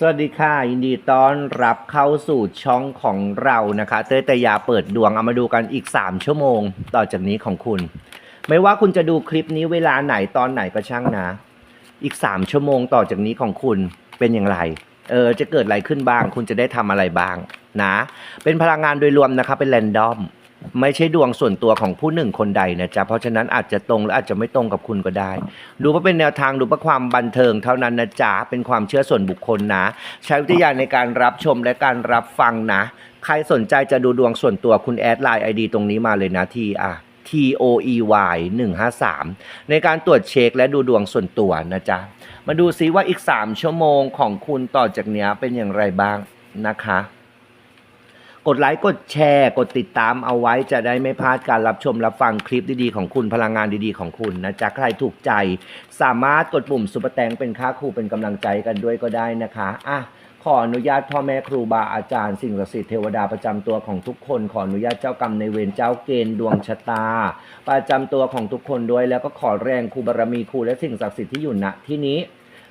สวัสดีค่ะ ยินดีต้อนรับเข้าสู่ช่องของเรานะคะ เต้ยตยาเปิดดวงเอามาดูกันอีก 3 ชั่วโมง ต่อจากนี้ของคุณ ไม่ว่าคุณจะดูคลิปนี้เวลาไหนตอนไหนก็ช่างนะ อีก 3 ชั่วโมงต่อจากนี้ของคุณเป็นอย่างไรเออจะเกิดอะไรขึ้นบ้าง คุณจะได้ทำอะไรบ้างนะ เป็นพลังงานโดยรวมนะคะเป็นแรนดอม ไม่ใช่ดวงส่วนตัวของผู้หนึ่งคนใดนะจ๊ะ เพราะฉะนั้นอาจจะตรงหรือาจจะไม่ตรงกับคุณก็ได้ ดูว่าเป็นแนวทางดูเพื่อความบันเทิงเท่านั้นนะจ๊ะ เป็นความเชื่อส่วนบุคคลนะ ใช้วิทยาในการรับชมและการรับฟังนะ ใครสนใจจะดูดวงส่วนตัวคุณแอดไลน์ไอดีตรงนี้มาเลยนะที่อะ T O E Y 153 ในการตรวจเช็คและดูดวงส่วนตัวนะจ๊ะ มาดูซิว่าอีก 3 ชั่วโมงของคุณต่อจากนี้เป็นอย่างไรบ้างนะคะ กดไลค์กดแชร์ กดติดตามเอาไว้จะได้ไม่พลาดการรับชมรับฟังคลิปดีๆของคุณพลังงานดีๆของคุณนะจ๊ะใครถูกใจ สามารถกดปุ่มซุปเปอร์แตงเป็นค่าครูเป็นกำลังใจกันด้วยก็ได้นะคะอะขออนุญาตพ่อแม่ครูบาอาจารย์สิ่งศักดิ์สิทธิ์เทวดาประจำตัวของทุกคน ขออนุญาตเจ้ากรรมในเวรเจ้าเกณฑ์ดวงชะตา ประจำตัวของทุกคนด้วยแล้วก็ขอแรงครูบารมีครูและสิ่งศักดิ์สิทธิ์ที่อยู่ณที่นี้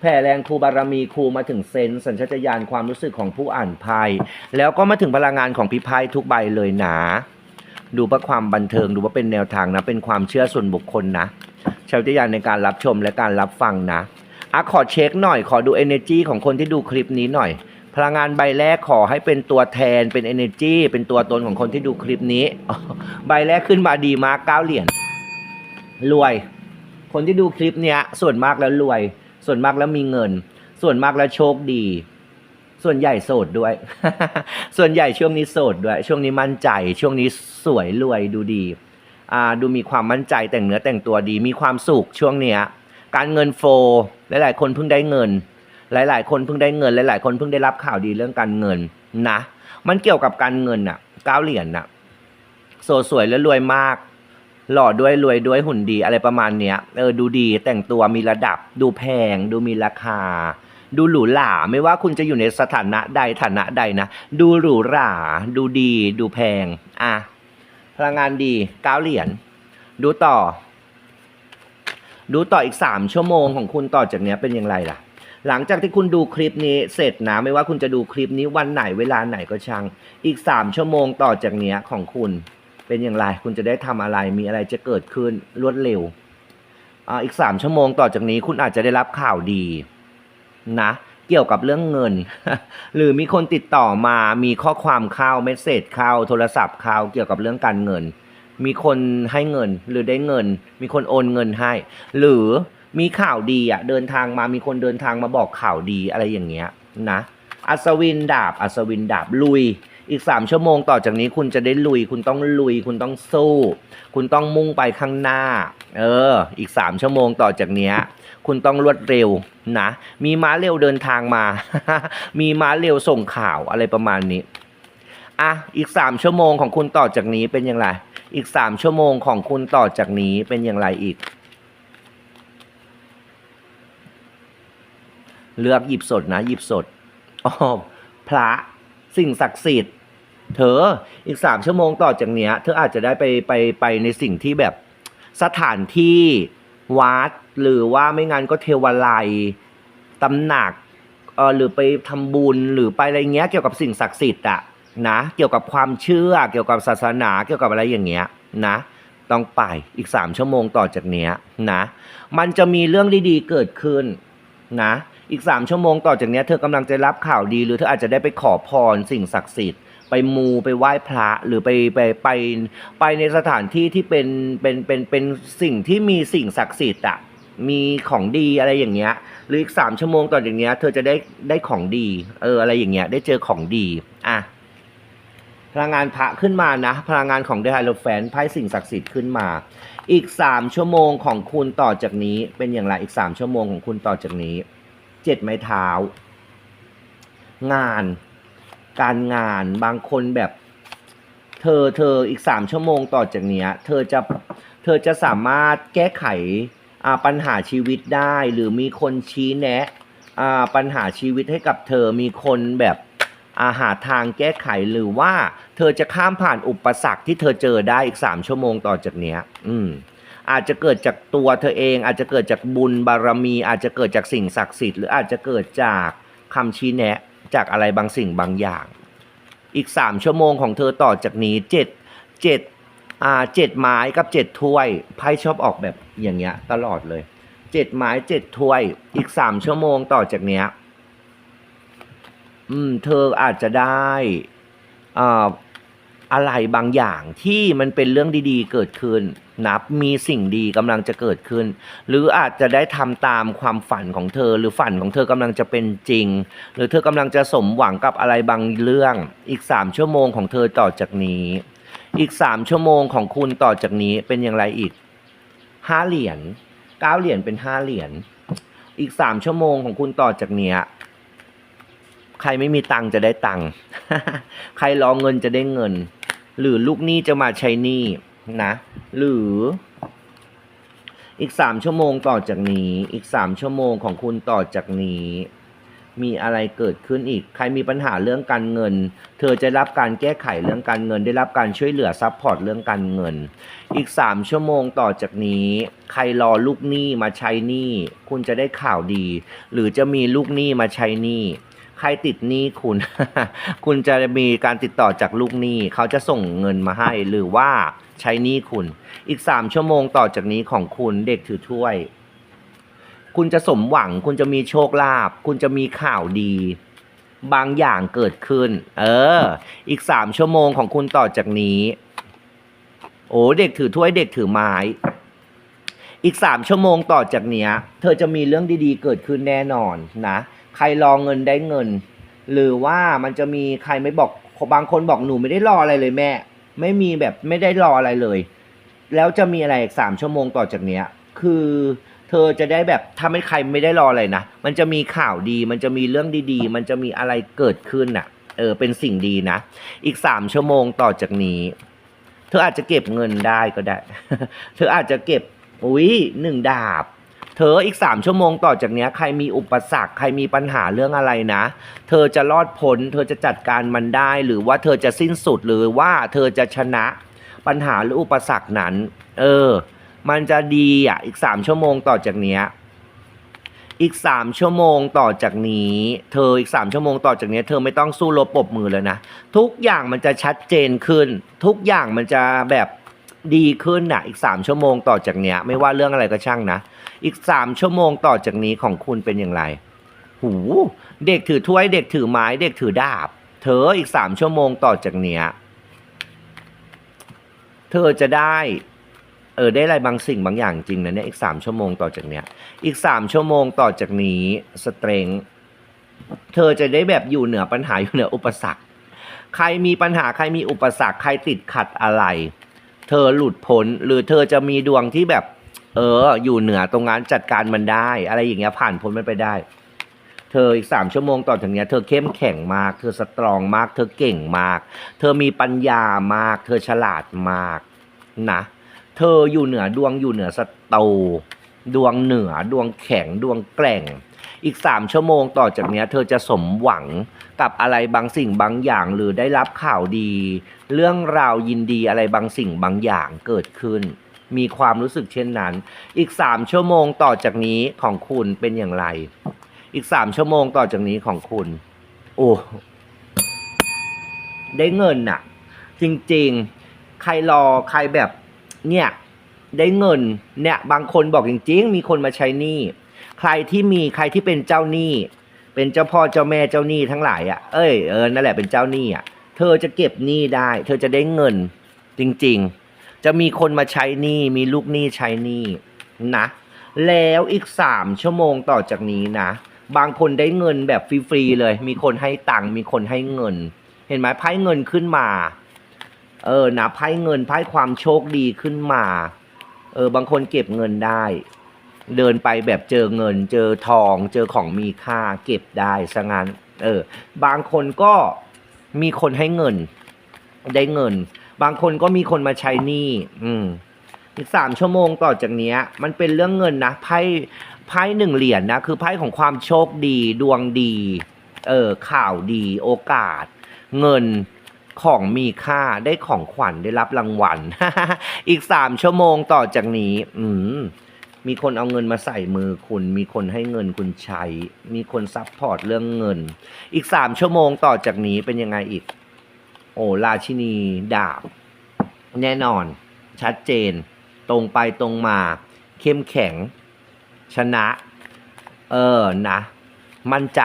แผ่แรงครูบารมีครูมาถึงเซนสัญชาตญาณความรู้สึกของผู้อ่านไพ่แล้วก็มาถึงพลังงานของพี่ไพ่ทุกใบเลยนะ ดูเพื่อความบันเทิงดูว่าเป็นแนวทางนะ เป็นความเชื่อส่วนบุคคลนะใช้วิทยาณในการรับชมและการรับฟังนะอะขอเช็คหน่อยขอดู energy ของคนที่ดูคลิปนี้หน่อย พลังงานใบแรกขอให้เป็นตัวแทนเป็น energy เป็นตัวตนของคนที่ดูคลิปนี้ ใบแรกขึ้นมาดีมากเก้าเหรียญรวย คนที่ดูคลิปเนี้ยส่วนมากแล้วรวย ส่วนมากแล้วมีเงิน ส่วนมากแล้วโชคดี ส่วนใหญ่โสดด้วย ส่วนใหญ่ช่วงนี้โสดด้วย ช่วงนี้มั่นใจ ช่วงนี้สวยรวยดูดี อ่าดูมีความมั่นใจแต่งเนื้อแต่งตัวดี มีความสุขช่วงเนี้ย การเงินโฟลว์หลายๆ คนเพิ่งได้เงิน หลาย ๆ คนเพิ่งได้เงิน หลาย ๆ คนเพิ่งได้รับข่าวดีเรื่องการเงินนะ มันเกี่ยวกับการเงินน่ะก้าวเหรียญน่ะโสดสวยและรวยมาก หล่อด้วยรวยด้วยหุ่นดีอะไรประมาณเนี้ยเออดูดีแต่งตัวมีระดับ ดูแพง ดูมีราคา ดูหรูหราไม่ว่าคุณจะอยู่ในสถานะใดฐานะใดนะ ดูหรูหราดูดี ดูแพง อะพลังงานดีเก้าเหรียญดูต่อ ดูต่ออีกสามชั่วโมงของคุณต่อจากเนี้ยเป็นอย่างไรล่ะ หลังจากที่คุณดูคลิปนี้เสร็จนะ ไม่ว่าคุณจะดูคลิปนี้วันไหนเวลาไหนก็ช่าง อีกสามชั่วโมงต่อจากเนี้ยของคุณ เป็นอย่างไร คุณจะได้ทำอะไร มีอะไรจะเกิดขึ้นรวดเร็วออีกสามชั่วโมงต่อจากนี้คุณอาจจะได้รับข่าวดีนะเกี่ยวกับเรื่องเงิน หรือมีคนติดต่อมามีข้อความเข้าเมสเซจเข้าโทรศัพท์เข้าเกี่ยวกับเรื่องการเงิน มีคนให้เงินหรือได้เงิน มีคนโอนเงินให้ หรือมีข่าวดีอะเดินทางมามีคนเดินทางมาบอกข่าวดีอะไรอย่างเงี้ยนะอัศวินดาบอัศวินดาบลุยอีกสามชั่วโมงต่อจากนี้คุณจะได้ลุย คุณต้องลุย คุณต้องสู้ คุณต้องมุ่งไปข้างหน้า เออ อีกสามชั่วโมงต่อจากเนี้ย คุณต้องรวดเร็วนะ มีม้าเร็วเดินทางมา มีม้าเร็วส่งข่าวอะไรประมาณนี้ อะ อีกสามชั่วโมงของคุณต่อจากนี้เป็นอย่างไร อีกสามชั่วโมงของคุณต่อจากนี้เป็นอย่างไรอีก เลือกหยิบสดนะหยิบสดอ๋อพระ สิ่งศักดิ์สิทธิ์ เธออีกสามชั่วโมงต่อจากเนี้ย เธออาจจะได้ไปไปไปในสิ่งที่แบบสถานที่วัดหรือว่าไม่งั้นก็เทวาลัยตำหนักเออหรือไปทำบุญหรือไปอะไรเงี้ยเกี่ยวกับสิ่งศักดิ์สิทธิ์อะนะ เกี่ยวกับความเชื่อ เกี่ยวกับศาสนา เกี่ยวกับอะไรอย่างเงี้ยนะ ต้องไปอีกสามชั่วโมงต่อจากเนี้ยนะ มันจะมีเรื่องดีๆเกิดขึ้นนะ อีกสามชั่วโมงต่อจากนี้เธอกำลังจะรับข่าวดีหรือเธออาจจะได้ไปขอพรสิ่งศักดิ์สิทธิ์ไปมูไปไหว้พระหรือไปไปไปไปในสถานที่ที่เป็นเป็นเป็นเป็นสิ่งที่มีสิ่งศักดิ์สิทธิ์อะมีของดีอะไรอย่างเงี้ย หรืออีกสามชั่วโมงต่อจากเนี้ย เธอจะได้ได้ของดี เอออะไรอย่างเงี้ย ได้เจอของดี อะพลังงานพระขึ้นมานะ พลังงานของเดฮาโลแฟนไพ่สิ่งศักดิ์สิทธิ์ขึ้นมา อีกสามชั่วโมงของคุณต่อจากนี้ เป็นอย่างไรอีกสามชั่วโมงของคุณต่อจากนี้ เจ็ดไม้เท้า งาน การงานบางคนแบบ เธอเธออีกสามชั่วโมงต่อจากเนี้ย เธอจะเธอจะสามารถแก้ไขปัญหาชีวิตได้ หรือมีคนชี้แนะปัญหาชีวิตให้กับเธอมีคนแบบอาหาทางแก้ไขหรือว่า เธอจะข้ามผ่านอุปสรรคที่เธอเจอได้อีกสามชั่วโมงต่อจากเนี้ย อืม อาจจะเกิดจากตัวเธอเอง อาจจะเกิดจากบุญบารมี อาจจะเกิดจากสิ่งศักดิ์สิทธิ์หรืออาจจะเกิดจากคำชี้แนะจากอะไรบางสิ่งบางอย่าง อีกสามชั่วโมงของเธอต่อจากนี้เจ็ดเจ็ดอ่าเจ็ดไม้กับเจ็ดถ้วยไพ่ชอบออกแบบอย่างเงี้ยตลอดเลยเจ็ดไม้เจ็ดถ้วยอีกสามชั่วโมงต่อจากเนี้ยอืมเธออาจจะได้อ่าอะไรบางอย่างที่มันเป็นเรื่องดีๆเกิดขึ้น นับมีสิ่งดีกำลังจะเกิดขึ้น หรืออาจจะได้ทำตามความฝันของเธอ หรือฝันของเธอกำลังจะเป็นจริง หรือเธอกำลังจะสมหวังกับอะไรบางเรื่อง อีกสามชั่วโมงของเธอต่อจากนี้ อีกสามชั่วโมงของคุณต่อจากนี้เป็นอย่างไรอีกห้าเหรียญเก้าเหรียญเป็นห้าเหรียญอีกสามชั่วโมงของคุณต่อจากเนี้ยใครไม่มีตังค์จะได้ตังค์ใครรอเงินจะได้เงิน หรือลูกหนี้จะมาใช้หนี้ นะ หรืออีกสามชั่วโมงต่อจากนี้ อีกสามชั่วโมงของคุณต่อจากนี้ มีอะไรเกิดขึ้นอีก ใครมีปัญหาเรื่องการเงิน เธอจะรับการแก้ไขเรื่องการเงิน ได้รับการช่วยเหลือซัพพอร์ตเรื่องการเงิน อีกสามชั่วโมงต่อจากนี้ ใครรอลูกหนี้มาใช้หนี้ คุณจะได้ข่าวดี หรือจะมีลูกหนี้มาใช้หนี้ ใครติดหนี้คุณ คุณจะมีการติดต่อจากลูกหนี้ เขาจะส่งเงินมาให้หรือว่าใช้หนี้คุณ อีกสามชั่วโมงต่อจากนี้ของคุณเด็กถือถ้วย คุณจะสมหวัง คุณจะมีโชคลาภคุณจะมีข่าวดี บางอย่างเกิดขึ้น เออ อีกสามชั่วโมงของคุณต่อจากนี้ โอ้เด็กถือถ้วยเด็กถือไม้อีกสามชั่วโมงต่อจากเนี้ย เธอจะมีเรื่องดีๆ เกิดขึ้นแน่นอนนะ ครรอเงินได้เงิน หรือว่ามันจะมีใครไม่บอกบางคนบอกหนูไม่ได้รออะไรเลยแม่ ไม่มีแบบไม่ได้รออะไรเลย แล้วจะมีอะไรอีกสามชั่วโมงต่อจากเนี้ย คือเธอจะได้แบบถ้าไม่ใครไม่ได้รออะไรนะมันจะมีข่าวดี มันจะมีเรื่องดี ๆ มันจะมีอะไรเกิดขึ้นน่ะเออเป็นสิ่งดีนะ อีกสามชั่วโมงต่อจากนี้ เธออาจจะเก็บเงินได้ก็ได้ เธออาจจะเก็บอุ้ยหนึ่งดาบ ธออีกสามชั่วโมงต่อจากนี้ใครมีอุปสรรคใครมีปัญหาเรื่องอะไรนะ เธอจะรอดพ้น เธอจะจัดการมันได้ หรือว่าเธอจะสิ้นสุดหรือว่าเธอจะชนะปัญหาหรืออุปสรรคนั้น เออ มันจะดีอะอีกสามชั่วโมงต่อจากนี้อีกสามชั่วโมงต่อจากนี้ เธออีกสามชั่วโมงต่อจากนี้ เธอไม่ต้องสู้รบปรบมือแล้วนะ ทุกอย่างมันจะชัดเจนขึ้น ทุกอย่างมันจะแบบ ดีขึ้นน่ะอีกสามชั่วโมงต่อจากเนี้ย ไม่ว่าเรื่องอะไรก็ช่างนะ อีกสามชั่วโมงต่อจากนี้ของคุณเป็นอย่างไร หู เด็กถือถ้วย เด็กถือไม้ เด็กถือดาบ เธออีกสามชั่วโมงต่อจากเนี้ย เธอจะได้ เออได้อะไรบางสิ่งบางอย่างจริงนะเนี่ยอีกสามชั่วโมงต่อจากเนี้ย อีกสามชั่วโมงต่อจากนี้สเตรงเธอจะได้แบบอยู่เหนือปัญหาอยู่เหนืออุปสรรค ใครมีปัญหาใครมีอุปสรรคใครติดขัดอะไร เธอหลุดพ้นหรือเธอจะมีดวงที่แบบ เออ อยู่เหนือตรงนั้นจัดการมันได้ อะไรอย่างเงี้ยผ่านพ้นมันไปได้ เธออีกสามชั่วโมงต่อจากเนี้ยเธอเข้มแข็งมาก เธอสตรองมาก เธอเก่งมาก เธอมีปัญญามาก เธอฉลาดมากนะ เธออยู่เหนือดวงอยู่เหนือศัตรู ดวงเหนือดวงแข็งดวงแกร่ง อีกสามชั่วโมงต่อจากนี้เธอจะสมหวังกับอะไรบางสิ่งบางอย่าง หรือได้รับข่าวดี เรื่องราวยินดีอะไรบางสิ่งบางอย่างเกิดขึ้น มีความรู้สึกเช่นนั้น อีกสามชั่วโมงต่อจากนี้ของคุณเป็นอย่างไร อีกสามชั่วโมงต่อจากนี้ของคุณ โอ้ได้เงินน่ะ จริงๆ ใครรอใครแบบเนี่ย ได้เงินเนี่ยบางคนบอกจริงๆ มีคนมาใช้หนี้ใครที่มีใครที่เป็นเจ้าหนี้เป็นเจ้าพ่อเจ้าแม่เจ้าหนี้ทั้งหลายอะเอ้ยเออนั่นแหละเป็นเจ้าหนี้อะ เธอจะเก็บหนี้ได้ เธอจะได้เงินจริงๆ จะมีคนมาใช้หนี้มีลูกหนี้ใช้หนี้นะแล้วอีกสามชั่วโมงต่อจากนี้นะ บางคนได้เงินแบบฟรีๆเลย มีคนให้ตังค์มีคนให้เงิน เห็นไหมไพ่เงินขึ้นมา เออนะไพ่เงินไพ่ความโชคดีขึ้นมา เออบางคนเก็บเงินได้ เดินไปแบบเจอเงิน เจอทอง เจอของมีค่า เก็บได้ซะงั้นเออบางคนก็มีคนให้เงิน ได้เงิน บางคนก็มีคนมาใช้หนี้อืมอีกสามชั่วโมงต่อจากเนี้ยมันเป็นเรื่องเงินนะไพ่ไพ่หนึ่งเหรียญนะคือไพ่ของความโชคดีดวงดี เออข่าวดี โอกาส เงิน ของมีค่าได้ของขวัญได้รับรางวัล อีกสามชั่วโมงต่อจากนี้ อืมมีคนเอาเงินมาใส่มือคุณ มีคนให้เงินคุณใช้ มีคนซัพพอร์ตเรื่องเงิน อีกสามชั่วโมงต่อจากนี้เป็นยังไงอีก โอ้ราชินีดาบ แน่นอน ชัดเจน ตรงไปตรงมา เข้มแข็ง ชนะ เออนะ มั่นใจ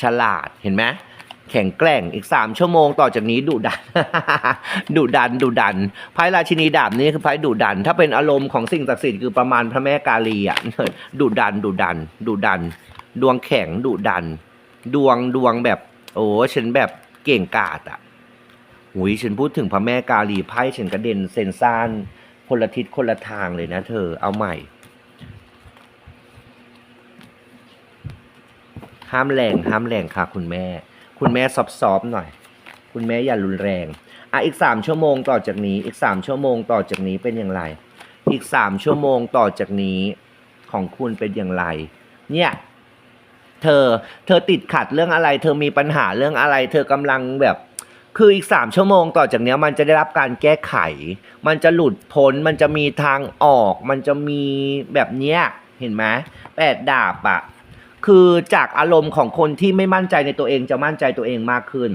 ฉลาดเห็นไหม แข็งแกร่งอีกสามชั่วโมงต่อจากนี้ดุดัน ดุดันดุดันไพ่ราชินีดาบนี่คือไพ่ดุดัน ถ้าเป็นอารมณ์ของสิ่งศักดิ์สิทธิ์คือประมาณพระแม่กาลีอะดุดันดุดันดุดัน ดวงแข็งดุดัน ดวงดวงแบบ โอ้ฉันแบบเก่งกาจอะหุยฉันพูดถึงพระแม่กาลีไพ่ฉันกระเด็นเซนซ่านคนละทิศคนละทางเลยนะเธอเอาใหม่ห้ามแรงห้ามแรงค่ะคุณแม่ คุณแม่ซอฟๆหน่อย คุณแม่อย่ารุนแรงอะอีกสามชั่วโมงต่อจากนี้ อีกสามชั่วโมงต่อจากนี้เป็นอย่างไร อีกสามชั่วโมงต่อจากนี้ของคุณเป็นอย่างไร เนี่ยเธอ เธอติดขัดเรื่องอะไร เธอมีปัญหาเรื่องอะไร เธอกำลังแบบ คืออีกสามชั่วโมงต่อจากนี้มันจะได้รับการแก้ไข มันจะหลุดพ้น มันจะมีทางออก มันจะมีแบบเนี้ย เห็นไหมแปดดาบอะ คือจากอารมณ์ของคนที่ไม่มั่นใจในตัวเองจะมั่นใจตัวเองมากขึ้น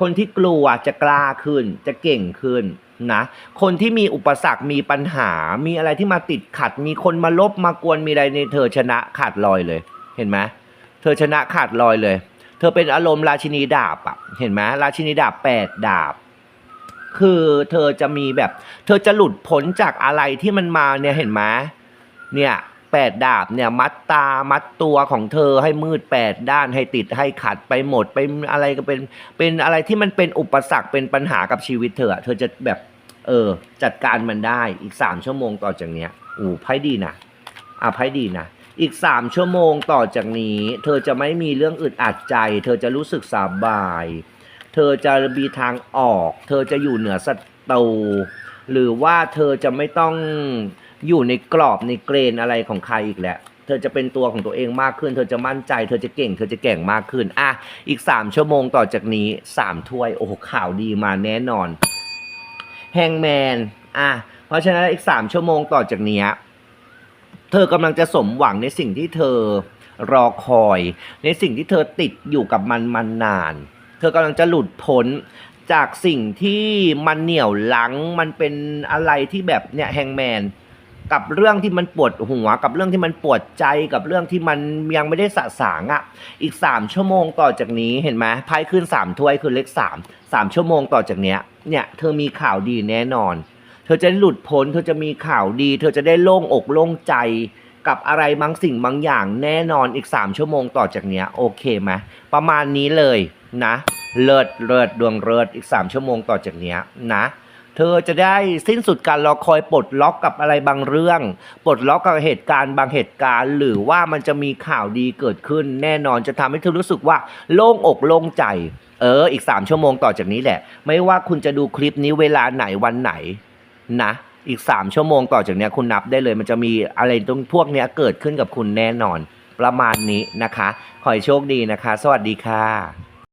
คนที่กลัวจะกล้าขึ้น จะเก่งขึ้นนะ คนที่มีอุปสรรคมีปัญหา มีอะไรที่มาติดขัด มีคนมาลบมากวนมีอะไรในเธอชนะขาดลอยเลย เห็นไหมเธอชนะขาดลอยเลย เธอเป็นอารมณ์ราชินีดาบอะเห็นไหมราชินีดาบแปดดาบคือเธอจะมีแบบ เธอจะหลุดพ้นจากอะไรที่มันมาเนี่ยเห็นไหมเนี่ย แปดดาบเนี่ยมัดตามัดตัวของเธอให้มืดแปดด้านให้ติดให้ขัดไปหมด เป็นอะไรก็เป็นเป็นอะไรที่มันเป็นอุปสรรคเป็นปัญหากับชีวิตเธอเธอจะแบบเออจัดการมันได้อีกสามชั่วโมงต่อจากเนี้ยอู้ไพ่ดีนะอะไพ่ดีนะอีกสามชั่วโมงต่อจากนี้ เธอจะไม่มีเรื่องอึดอัดใจ เธอจะรู้สึกสบาย เธอจะมีทางออก เธอจะอยู่เหนือศัตรูหรือว่าเธอจะไม่ต้อง อยู่ในกรอบในเกรนอะไรของใครอีกแหละเธอจะเป็นตัวของตัวเองมากขึ้น เธอจะมั่นใจ เธอจะเก่ง เธอจะแก่งมากขึ้น อะ อีกสามชั่วโมงต่อจากนี้สามถ้วย โอ้โห ข่าวดีมาแน่นอน แฮงแมน อะ เพราะฉะนั้นอีกสามชั่วโมงต่อจากนี้ เธอกำลังจะสมหวังในสิ่งที่เธอรอคอย ในสิ่งที่เธอติดอยู่กับมันมานาน เธอกำลังจะหลุดพ้นจากสิ่งที่มันเหนี่ยวหลัง มันเป็นอะไรที่แบบเนี่ยแฮงแมน กับเรื่องที่มันปวดหัว กับเรื่องที่มันปวดใจกับเรื่องที่มันยังไม่ได้สะสางอะ่ะ อีกสามชั่วโมงต่อจากนี้เห็นไหมไพ่ขึ้นสามถ้วยคือเลขสามสามชั่วโมงต่อจากเนี้ยเนี่ยเธอมีข่าวดีแน่นอน เธอจะหลุดพ้นเธอจะมีข่าวดี เธอจะได้โล่งอกโล่งใจกับอะไรบางสิ่งบางอย่างแน่นอนอีกสามชั่วโมงต่อจากเนี้ยโอเคไหมประมาณนี้เลยนะ เลิศเลิศดวงเลิศอีกสามชั่วโมงต่อจากเนี้ยนะ เธอจะได้สิ้นสุดการรอคอยปลดล็อกกับอะไรบางเรื่อง ปลดล็อกกับเหตุการณ์บางเหตุการณ์ หรือว่ามันจะมีข่าวดีเกิดขึ้น แน่นอนจะทำให้เธอรู้สึกว่าโล่งอกโล่งใจ เออ อีกสามชั่วโมงต่อจากนี้แหละ ไม่ว่าคุณจะดูคลิปนี้เวลาไหนวันไหนนะอีกสามชั่วโมงต่อจากนี้คุณนับได้เลย มันจะมีอะไรตรงพวกนี้เกิดขึ้นกับคุณแน่นอน ประมาณนี้นะคะ ขอให้โชคดีนะคะ สวัสดีค่ะ